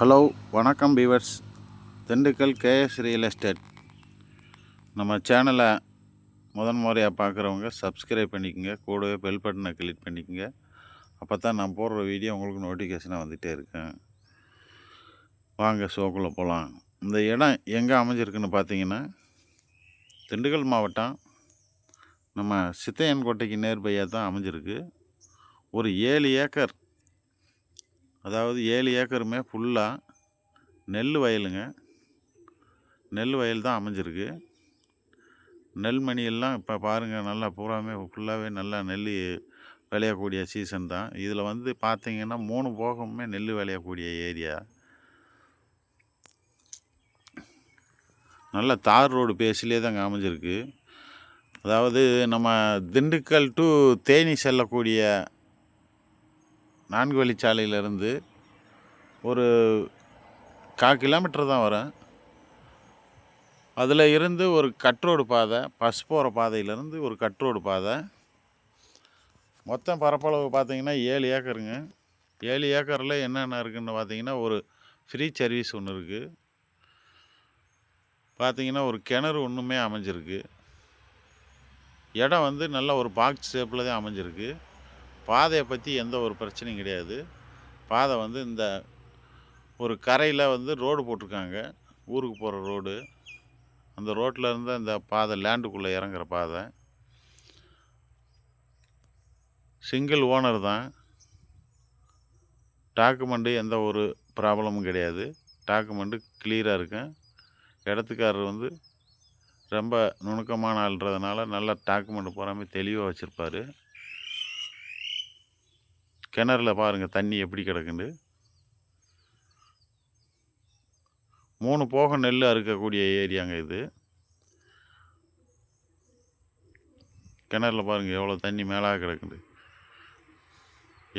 Hello வணக்கம் பீவர்ஸ் Dindigul KS real estate. நம்ம சேனலை முதன் முறையாக பார்க்குறவங்க சப்ஸ்கிரைப் பண்ணிக்கோங்க. கூடவே பெல் பட்டனை கிளிக் பண்ணிக்கோங்க. அப்போ தான் நான் போடுற வீடியோ உங்களுக்கு நோட்டிஃபிகேஷனாக வந்துகிட்டே இருக்கேன் வாங்க ஷோக்குள்ளே போகலாம் இந்த இடம் எங்கே அமைஞ்சிருக்குன்னு பார்த்தீங்கன்னா திண்டுக்கல் மாவட்டம் நம்ம சித்தையன்கோட்டைக்கு நேர்பையாக தான் அமைஞ்சிருக்கு. ஒரு ஏழு ஏக்கர் அதாவது ஏழு ஏக்கருமே ஃபுல்லாக நெல் வயலுங்க. நெல் வயல் தான் அமைஞ்சிருக்கு. நெல்மணியெல்லாம் இப்போ பாருங்கள் நல்லா பூராமே ஃபுல்லாகவே நல்லா நெல் விளையக்கூடிய சீசன் தான். இதில் வந்து பார்த்தீங்கன்னா மூணு போகமுமே நெல் விளையக்கூடிய ஏரியா நல்ல தார் ரோடு பேசிலே தாங்க அமைஞ்சிருக்கு. அதாவது நம்ம திண்டுக்கல் டு தேனி செல்லக்கூடிய நான்கு வழிச்சாலையிலேருந்து ஒரு கா கிலோமீட்டர் தான் வரும் அதில் இருந்து ஒரு கட்ரோடு பாதை பஸ் போகிற பாதையிலேருந்து ஒரு கட்ரோடு பாதை. மொத்தம் பரப்பளவு பார்த்தீங்கன்னா ஏழு ஏக்கருங்க. ஏழு ஏக்கரில் என்னென்ன இருக்குதுன்னு பார்த்தீங்கன்னா ஒரு ஃப்ரீ சர்வீஸ் ஒன்று இருக்குது பார்த்திங்கன்னா ஒரு கிணறு ஒன்றுமே அமைஞ்சிருக்கு. இடம் வந்து நல்ல ஒரு பாக்ஸ் ஷேப்பில் தான் அமைஞ்சிருக்கு. பாதையை பற்றி எந்த ஒரு பிரச்சனையும் கிடையாது. பாதை வந்து இந்த ஒரு கரையில் வந்து ரோடு போட்டிருக்காங்க. ஊருக்கு போகிற ரோடு. அந்த ரோட்டில் இருந்து அந்த பாதை லேண்டுக்குள்ளே இறங்குற பாதை. சிங்கிள் ஓனர் தான். டாக்குமெண்ட்டு எந்த ஒரு ப்ராப்ளமும் கிடையாது. டாக்குமெண்ட்டு கிளியராக இருக்கும் இடத்துக்காரர் வந்து ரொம்ப நுணுக்கமான ஆள்ன்றதுனால நல்ல டாக்குமெண்ட் போகாமே தெளிவாக வச்சுருப்பார். கிணறுல பாருங்கள் தண்ணி எப்படி கிடக்குண்டு மூணு போக நெல் அறுக்கக்கூடிய ஏரியாங்க இது. கிணறுல பாருங்கள் எவ்வளோ தண்ணி மேலாக கிடக்குது.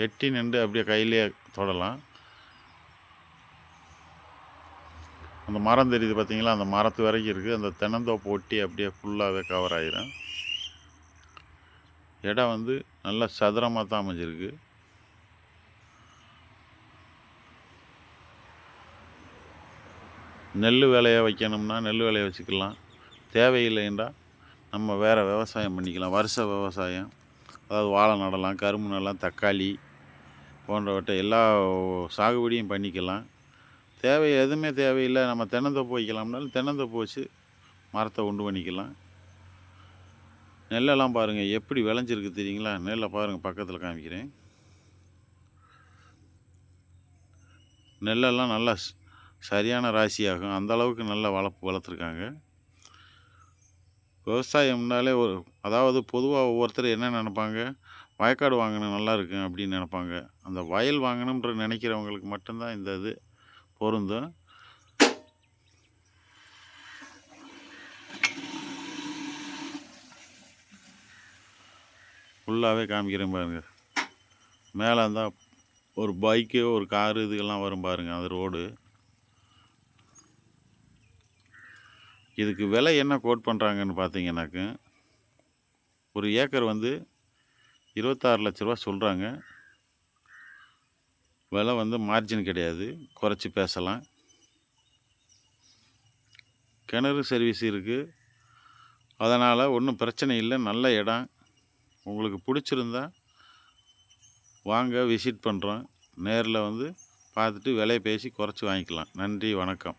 எட்டி நின்று அப்படியே கையிலே தொடலாம். அந்த மரம் தெரியுது பார்த்தீங்களா? அந்த மரத்து வரைக்கும் இருக்குது. அந்த தென்னந்தோப்பு ஒட்டி அப்படியே ஃபுல்லாகவே கவர் ஆகிரும் இடம் வந்து நல்லா சதுரமாக தான் அமைஞ்சிருக்கு. நெல் விளைய வைக்கணும்னா நெல் விளைய வச்சுக்கலாம். தேவையில்லை என்றால் நம்ம வேறு விவசாயம் பண்ணிக்கலாம். வருஷ விவசாயம். அதாவது வாழை நடலாம் கரும்பு நடலாம் தக்காளி போன்றவற்றை எல்லா சாகுபடியும் பண்ணிக்கலாம். தேவை எதுவுமே தேவையில்லை. நம்ம தென்னந்தோப்பு வைக்கலாம்னாலும் தென்னந்தோப்பு வச்சு மரத்தை உண்டு பண்ணிக்கலாம். நெல்லெல்லாம் பாருங்கள் எப்படி விளைஞ்சிருக்கு தெரியுங்களா? நெல்லை பாருங்கள் பக்கத்தில் காமிக்கிறேன். நெல்லெல்லாம் நல்லா சரியான ராசியாகும். அந்த அளவுக்கு நல்லா வளர்ப்பு வளர்த்துருக்காங்க. விவசாயம்னாலே ஒரு அதாவது பொதுவாக ஒவ்வொருத்தர் என்ன நினைப்பாங்க? வயக்காடு வாங்கணும் நல்லா இருக்கும் அப்படின்னு நினைப்பாங்க. அந்த வயல் வாங்கணுன்ற நினைக்கிறவங்களுக்கு மட்டும்தான் இந்த இது பொருந்தும். ஃபுல்லாகவே காமிக்கிறேன் பாருங்கள் மேலே இருந்தால் ஒரு பைக்கு ஒரு காரு இதுக்கெல்லாம் வரும் பாருங்கள் அந்த ரோடு இதுக்கு விலை என்ன கோட் பண்ணுறாங்கன்னு பார்த்தீங்கன்னாக்க ஒரு ஏக்கர் வந்து இருபத்தாறு லட்ச ரூபா சொல்கிறாங்க விலை வந்து மார்ஜின் கிடையாது. குறைச்சி பேசலாம். கிணறு சர்வீஸ் இருக்குது அதனால் ஒன்றும் பிரச்சனை இல்லை. நல்ல இடம். உங்களுக்கு பிடிச்சிருந்தா வாங்க விசிட் பண்ணுறோம் நேரில் வந்து பார்த்துட்டு விலையை பேசி குறைச்சி வாங்கிக்கலாம். நன்றி வணக்கம்.